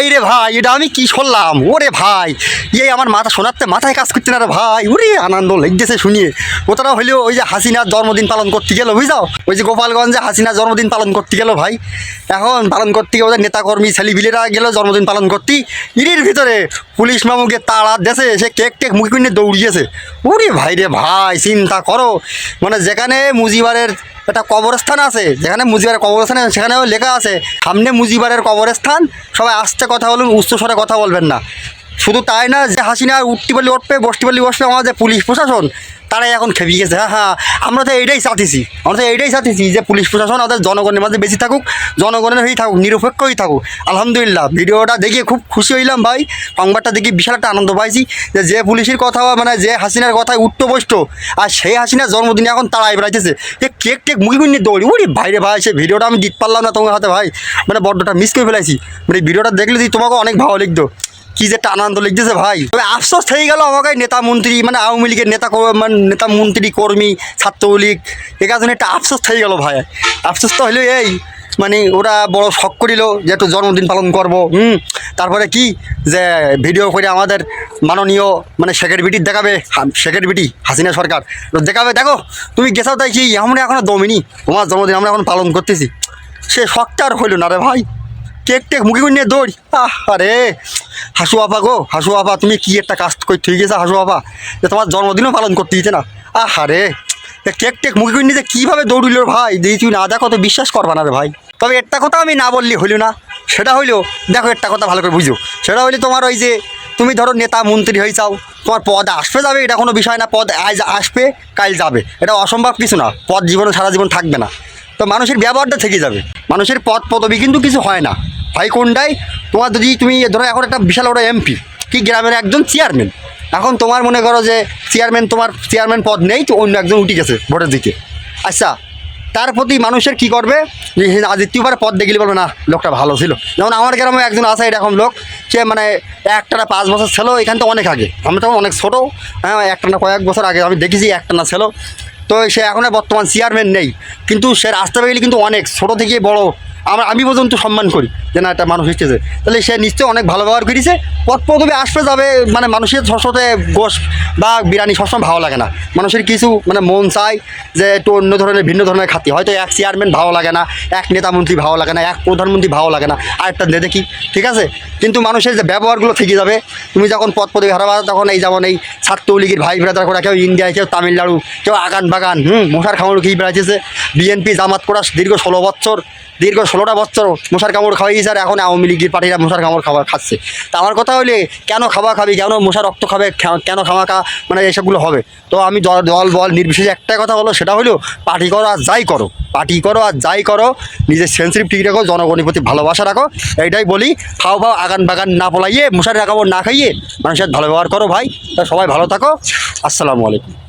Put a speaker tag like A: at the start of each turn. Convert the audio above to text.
A: এই রে ভাই, এটা আমি কি শুনলাম? ওরে ভাই, এই আমার মাথা শোনাতে মাথায় কাজ করতে না রে ভাই। ওরে আনন্দ লেগেছে শুনিয়ে। ওটারা হইলেও ওই যে হাসিনার জন্মদিন পালন করতে গেল, বুঝাও? ওই যে গোপালগঞ্জে হাসিনার জন্মদিন পালন করতে গেল ভাই। এখন পালন করতে গিয়ে ওদের নেতাকর্মী ছেলেবিলেরা গেল জন্মদিন পালন করতে। ইরির ভিতরে পুলিশ মামুকে তাড়া দেশে সে কেক টেক মুখে কিনে দৌড়িয়েছে। ওরে ভাই রে ভাই, চিন্তা করো। মানে যেখানে মুজিবারের একটা কবরস্থান আছে, যেখানে মুজিবারের কবরস্থান আছে, সেখানেও লেখা আছে, সামনে মুজিবারের কবরস্থান, সবাই আসতে কথা বলুন, উচ্চস্বরে কথা বলবেন না। শুধু তাই না যে হাসিনা উঠতে উঠবে, বসতে পারলে বসবে আমাদের পুলিশ প্রশাসন, তারাই এখন খেপে গেছে। হ্যাঁ হ্যাঁ আমরা তো এইটাই চাচ্ছি আমরা তো এইটাই চাচ্ছি যে পুলিশ প্রশাসন আমাদের জনগণের মাঝে বেশি থাকুক, জনগণের হয়েই থাকুক, নিরপেক্ষই থাকুক। আলহামদুলিল্লাহ, ভিডিওটা দেখে খুব খুশি হইলাম ভাই। সংবাদটা দেখে বিশাল একটা আনন্দ পাইছি যে যে পুলিশের কথা মানে যে হাসিনার কথায় উঠতো বসতো, আর সেই হাসিনার জন্মদিনে এখন তাড়াই বেড়াইতেছে যে কেক টেক মুখি নিয়ে দৌড়ি ওরে ভাইরে ভাই, সে ভিডিওটা আমি দিতে পারলাম না তোমার হাতে ভাই। মানে বড্ডটা মিস করে ফেলাইছি। মানে ভিডিওটা দেখলে যদি তোমাকে অনেক ভালো লিখতো কি যে একটা আনন্দ লিখতেছে ভাই? তবে আফসোস থেকে গেল আমাকে নেতা মন্ত্রী মানে আওয়ামী লীগের নেতা মানে নেতা মন্ত্রী, কর্মী, ছাত্রলীগ এটার জন্য একটা আফসোস থেকে গেল ভাই। আফসোস তো হইল এই মানে ওরা বড় শখ করিল যে একটু জন্মদিন পালন করব, হুম? তারপরে কি? যে ভিডিও করে আমাদের মাননীয় মানে বিটির দেখাবে বিটি, হাসিনা সরকার। দেখাবে, দেখো, তুমি গেছাও তাই কি? আমরা এখনও দমিনি। তোমার জন্মদিন আমরা এখন পালন করতেছি। সে শখটা আর হইল না রে ভাই। কেক টেক মুখে নিয়ে দৌড়। আহ, আরে হাসু আপা গো, হাসু আপা তুমি কি একটা কাজ করে ঠিক গেছে হাসু আপা যে তোমার জন্মদিনও পালন করতে দিতে না। আহ এ কেক টেক মুখে করে যে কীভাবে দৌড়িল ভাই? যদি তুমি না দেখো তো বিশ্বাস করবা না রে ভাই। তবে একটা কথা আমি না বললি হইল না, সেটা হইল, দেখো একটা কথা ভালো করে বুঝো, সেটা হইলে তোমার ওই যে তুমি ধরো নেতা মন্ত্রী হয়ে চাও তোমার পদ আসবে যাবে, এটা কোনো বিষয় না, পদ আজ আসবে, কাল যাবে। এটা অসম্ভব কিছু না, পদ জীবনে সারা জীবন থাকবে না। তো মানুষের ব্যবহারটা থেকে যাবে। মানুষের পদ পদবি কিন্তু কিছু হয় না। হয় কোনটাই তোমার যদি তুমি ধরো এখন একটা বিশাল বড় এমপি কি গ্রামের একজন চেয়ারম্যান এখন তোমার মনে করো যে চেয়ারম্যান তোমার চেয়ারম্যান পদ নেই, তো অন্য একজন উঠে গেছে ভোটের দিকে। আচ্ছা তার প্রতি মানুষের কি করবে? যে আজ দ্বিতীয়বার পদ দেখলে বলবে, না, লোকটা ভালো ছিল। যেমন আমার গ্রামে একজন আছে এরকম লোক, সে মানে একটানা পাঁচ বছর ছিল, এখান থেকে অনেক আগে। আমি তখন অনেক ছোটো হ্যাঁ একটানা কয়েক বছর আগে আমি দেখেছি একটানা ছিল। তো সে এখন বর্তমান চেয়ারম্যান নেই। কিন্তু সে রাস্তা পেয়ে কিন্তু অনেক, ছোটো থেকে বড় আমরা আমি পর্যন্ত সম্মান করি যে না, একটা মানুষ এসেছে। তাহলে সে নিশ্চয়ই অনেক ভালো ব্যবহার করেছে। পথ পদবি আসবে যাবে মানে মানুষের সবসময় গোশ বা বিরিয়ানি সবসময় ভালো লাগে না। মানুষের কিছু মানে মন চায় যে একটু অন্য ধরনের, ভিন্ন ধরনের খাতি। হয়তো এক চেয়ারম্যান ভালো লাগে না, এক নেতা মন্ত্রী ভালো লাগে না, এক প্রধানমন্ত্রী ভালো লাগে না, আরেকটা দে দেখি, ঠিক আছে? কিন্তু মানুষের যে ব্যবহারগুলো থেকে যাবে, তুমি যখন পথ পদবি হারাবা, তখন এই যেমন এই ছাত্রলীগের ভাই ব্রাদার করা কেউ ইন্ডিয়ায়, কেউ তামিলনাড়ু, কেউ আগান বাগান হুম, মশার খামার খেয়ে বেড়াইতেছে? বিএনপি জামাত করা দীর্ঘ ষোলো বছর দীর্ঘ ষোলোটা বছর মশার কামড় খাওয়াই আর এখন আওয়ামী লীগের পার্টিরা মশার কামড় খাবার খাচ্ছে। তা আমার কথা হলে কেন খাওয়া খাবি, কেন মশার রক্ত খাবে কেন খাওয়া খা মানে এসবগুলো হবে? তো আমি দল, বল, নির্বিশেষে একটাই কথা বলো, সেটা হলো পার্টি করো আর যাই করো। পার্টি করো আর যাই করো, নিজের সেন্সিটিভ ঠিক রাখো, জনগণের প্রতি ভালোবাসা রাখো। এইটাই বলি, খাও খাও, আগান বাগান না পলাইয়ে মশারি কামড় না খাইয়ে, মানুষের ভালো ব্যবহার করো ভাই। তা সবাই ভালো থাকো। আসসালামু আলাইকুম।